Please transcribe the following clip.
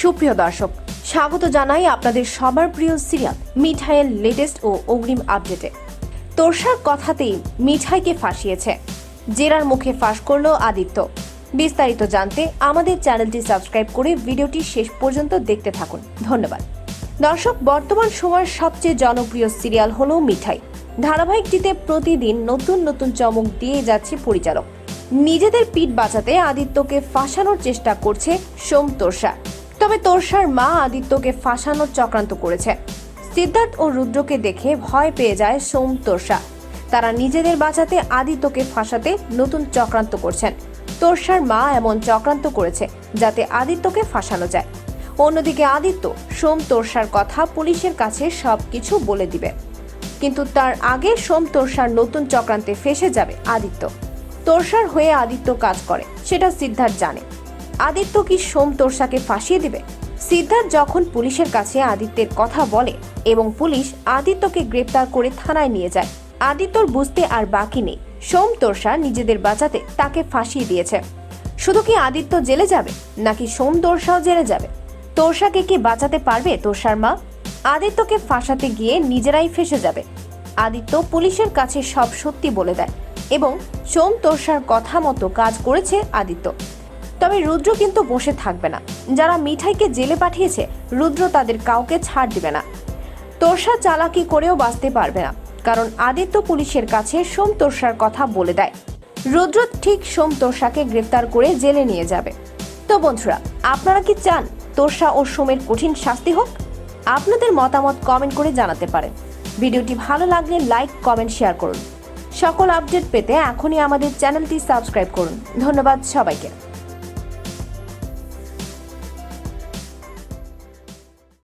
সুপ্রিয় দর্শক, স্বাগত জানাই আপনাদের সবার প্রিয় সিরিয়াল, মিঠাইয়ের লেটেস্ট ও অগ্রিম আপডেটে তোরসার কথাতেই মিঠাইকে ফাঁসিয়েছে। জেরার মুখে ফাঁস করল আদিত্য। বিস্তারিত জানতে আমাদের চ্যানেলটি সাবস্ক্রাইব করে ভিডিওটি শেষ পর্যন্ত দেখতে থাকুন। ধন্যবাদ। দর্শক, বর্তমান সময়ের সবচেয়ে জনপ্রিয় সিরিয়াল হল মিঠাই। ধারাবাহিকটিতে প্রতিদিন নতুন নতুন চমক দিয়ে যাচ্ছে পরিচালক। নিজেদের পিঠ বাঁচাতে আদিত্যকে ফাঁসানোর চেষ্টা করছে সোম তোরসা। তবে তোরসার মা আদিত্যকে ফাঁসানোর চক্রান্ত করেছে। সিদ্ধার্থ ও রুদ্রকে দেখে ভয় পেয়ে যায় সোম তোরসা। তারা নিজেদের বাঁচাতে আদিত্যকে ফাঁসাতে নতুন চক্রান্ত করছেন। তোরসার মা এমন চক্রান্ত করেছে যাতে আদিত্যকে ফাঁসানো যায়। অন্যদিকে আদিত্য সোম তোরসার কথা পুলিশের কাছে সবকিছু বলে দিবে। কিন্তু তার আগে সোম তোরসার নতুন চক্রান্তে ফেসে যাবে আদিত্য। তোরসার হয়ে আদিত্য কাজ করে, সেটা সিদ্ধার্থ জানে। আদিত্য কি সোম তোরসাকে ফাঁসিয়ে দিবে? সিদ্ধার্থ যখন পুলিশের কাছে আদিত্যের কথা বলে এবং পুলিশ আদিত্যকে গ্রেপ্তার করে থানায় নিয়ে যায়, আদিত্যর বুঝতে আর বাকি নেই। সোম তোরসা নিজেদের বাঁচাতে তাকে ফাঁসিয়ে দিয়েছে। শুধু কি আদিত্য জেলে যাবে, নাকি সোম তোরসাও জেলে যাবে? তোরসাকে কি বাঁচাতে পারবে তোরসার মা? আদিত্যকে ফাঁসাতে গিয়ে নিজেরাই ফেসে যাবে। আদিত্য পুলিশের কাছে সব সত্যি বলে দেয় এবং সোম তোরসার কথা মতো কাজ করেছে আদিত্য। তবে রুদ্র কিন্তু বসে থাকবে না। যারা মিঠাইকে জেলে পাঠিয়েছে, রুদ্র তাদের কাউকে ছাড় দিবে না। তোরসা চালাকি করেও বাঁচতে পারবে না, কারণ আদিত্য পুলিশের কাছে সোম তোরসার কথা বলে দেয়। রুদ্র ঠিক সোম তোরসাকে গ্রেফতার করে জেলে নিয়ে যাবে। তো বন্ধুরা, আপনারা কি চান তোরসা ও সোমের কঠিন শাস্তি হোক? আপনাদের মতামত কমেন্ট করে জানাতে পারেন। ভিডিওটি ভালো লাগলে লাইক, কমেন্ট, শেয়ার করুন। সকল আপডেট পেতে এখনই আমাদের চ্যানেলটি সাবস্ক্রাইব করুন। ধন্যবাদ সবাইকে।